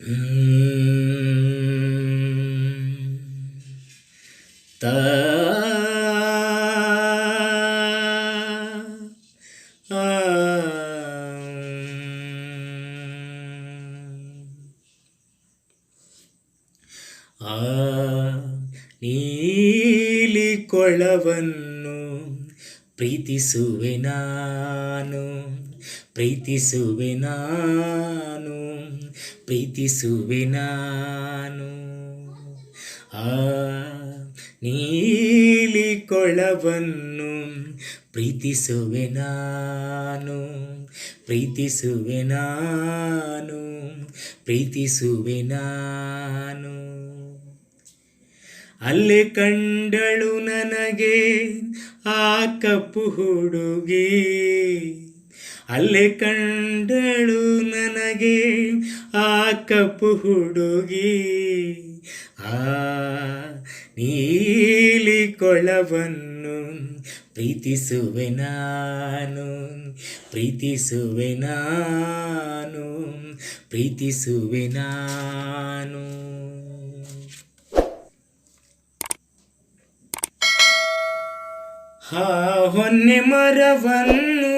ತ ಆ ಕೊಳವನ್ನು ಪ್ರೀತಿಸುವೆ ನಾನು ಪ್ರೀತಿಸುವೆ ನಾನು ಪ್ರೀತಿಸುವೆ ನಾನು? ಆ ನೀಲಿ ಕೊಳವನ್ನು ಪ್ರೀತಿಸುವೆ ನಾನು? ಪ್ರೀತಿಸುವೆ ನಾನು? ಪ್ರೀತಿಸುವೆ ನಾನು? ಅಲ್ಲಿ ಕಂಡಳು ನನಗೆ, ಆ ಕಪ್ಪು ಹುಡುಗಿ. ಅಲ್ಲೇ ಕಂಡಳು ನನಗೆ, ಆ ಕಪ್ಪು ಹುಡುಗಿ. ಆ ನೀಲಿ ಕೊಳವನ್ನು ಪ್ರೀತಿಸುವೆ ನಾನು ಪ್ರೀತಿಸುವೆ ನಾನು ಪ್ರೀತಿಸುವೆ ನಾನು. ಹಾ ಹೊನ್ನೆ ಮರವನ್ನು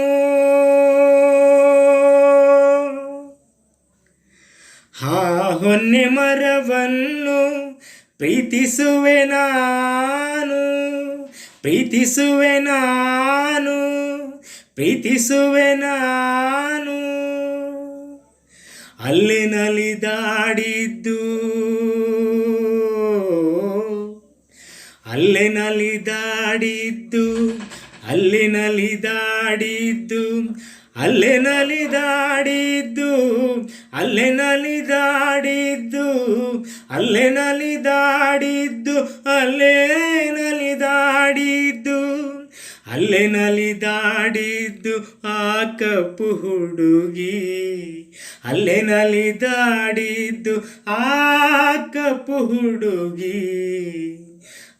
ಹಾ ಹೊನ್ನೆ ಮರವನ್ನು ಪ್ರೀತಿಸುವೆ ನಾನು ಪ್ರೀತಿಸುವೆ ನಾನು ಪ್ರೀತಿಸುವೆ ನಾನು. ಅಲ್ಲಿ ನಲಿದಾಡಿದ್ದು ಅಲ್ಲೇ ನಲಿದಾಡಿದ್ದು ಅಲ್ಲಿ ನಲಿದಾಡಿದ್ದು ಅಲ್ಲೇ ನಲಿದಾಡಿದ್ದು ಅಲ್ಲೇ ನಲಿದಾಡಿದ್ದು ಅಲ್ಲೇ ನಲಿದಾಡಿದ್ದು ಅಲ್ಲೇ ನಲಿದಾಡಿದ್ದು ಅಲ್ಲೇ ನಲಿದಾಡಿದ್ದು ಆ ಕಪ್ಪು ಹುಡುಗಿ, ಅಲ್ಲೇ ನಲಿದಾಡಿದ್ದು ಆ ಕಪ್ಪು ಹುಡುಗಿ,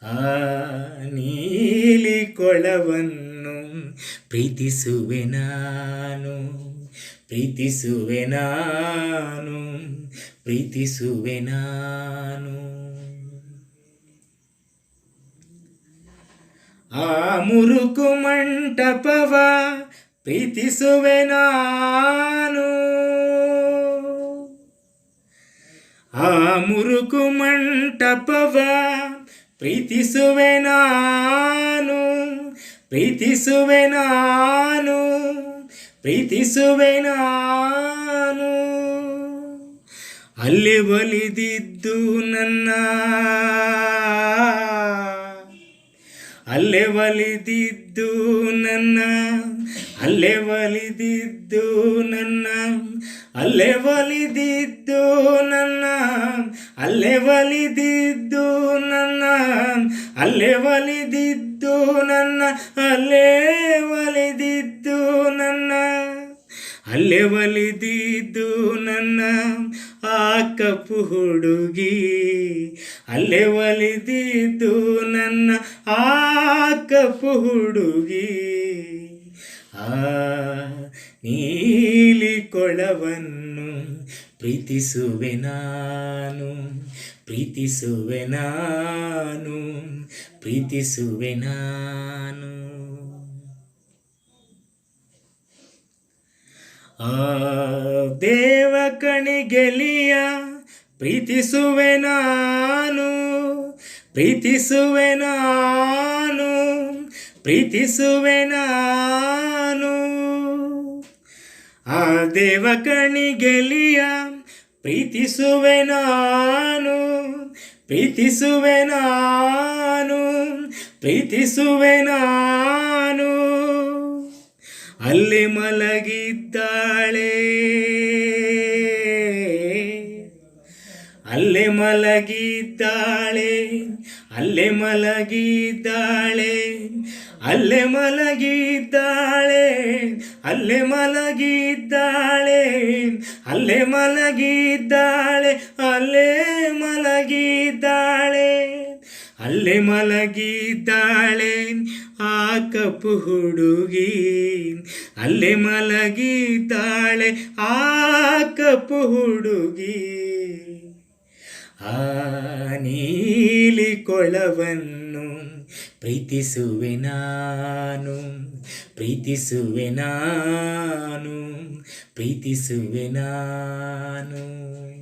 ಆ ನೀಲಿ ಕೊಳವನ್ನು ಪ್ರೀತಿಸುವೆ ನಾನು ಪ್ರೀತಿಸುವೆ ನಾನು ಪ್ರೀತಿಸುವೆ ನಾನು. ಆ ಮುರುಕು ಮಂಟಪವ ಪ್ರೀತಿಸುವೆ ನಾನು. ಆ ಮುರುಕು ಮಂಟಪವ ಪ್ರೀತಿಸುವೆ ನಾನು. ಪ್ರೀತಿಸುವೆ ನಾನು ಪ್ರೀತಿಸುವೆ ನಾನು. ಅಲ್ಲಿ ಒಲಿದಿದ್ದು ನನ್ನ ಅಲ್ಲೇ ಒಲಿದಿದ್ದು ನನ್ನ, ಅಲ್ಲೇ ಒಲಿದಿದ್ದು ನನ್ನ, ಅಲ್ಲೇ ಒಲಿದಿದ್ದು ನನ್ನ, ಅಲ್ಲೇ ಒಲಿದಿದ್ದು ನನ್ನ, ಅಲ್ಲೇ ಒಲಿದಿದ್ದು ನನ್ನ, ಅಲ್ಲೇ ಒಲಿದಿದ್ದು ನನ್ನ, ಅಲ್ಲೇ ಒಲಿದಿದ್ದು ನನ್ನ ಕಪ್ಪು ಹುಡುಗಿ, ಅಲ್ಲೇ ಒಲಿದಿದ್ದು ನನ್ನ ಆ ಕಪ್ಪು ಹುಡುಗಿ. ಆ ನೀಲಿ ಕೊಳವನ್ನು ಪ್ರೀತಿಸುವೆ ನಾನು ಪ್ರೀತಿಸುವೆ ನಾನು ಪ್ರೀತಿಸುವೆ ನಾನು. ಆ ದೇವ ಕಣಿಗೆಲಿಯ ಪ್ರೀತಿಸುವೆ ನಾನು ಪ್ರೀತಿಸುವೆ ನಾನು ಪ್ರೀತಿಸುವೆ ನಾನು. ಆ ದೇವ ಕಣಿಗೆಲಿಯ ಪ್ರೀತಿಸುವೆ ನಾನು ಪ್ರೀತಿಸುವೆ ನಾನು ಪ್ರೀತಿಸುವೆ ನಾನು. ಅಲ್ಲಿ ಮಲಗಿದ್ದಾಳೆ. ಅಲ್ಲೇ ಮಲಗಿದ್ದಾಳೆ. ಅಲ್ಲೇ ಮಲಗಿದ್ದಾಳೆ. ಅಲ್ಲೇ ಮಲಗಿದ್ದಾಳೆ. ಅಲ್ಲೇ ಮಲಗಿದ್ದಾಳೆ. ಅಲ್ಲೇ ಮಲಗಿದ್ದಾಳೆ. ಅಲ್ಲೇ ಮಲಗಿದ್ದಾಳೆ. ಅಲ್ಲೇ ಮಲಗಿದ್ದಾಳೆ, ಆ ಕಪ್ಪು ಹುಡುಗಿ. ಅಲ್ಲೇ ಮಲಗಿದ್ದಾಳೆ, ಆ ಕಪ್ಪು ಹುಡುಗಿ. ಆ ನೀಲಿ ಕೊಳವನ್ನು ಪ್ರೀತಿಸುವೆ ನಾನು ಪ್ರೀತಿಸುವೆ ನಾನು ಪ್ರೀತಿಸುವೆ ನಾನು.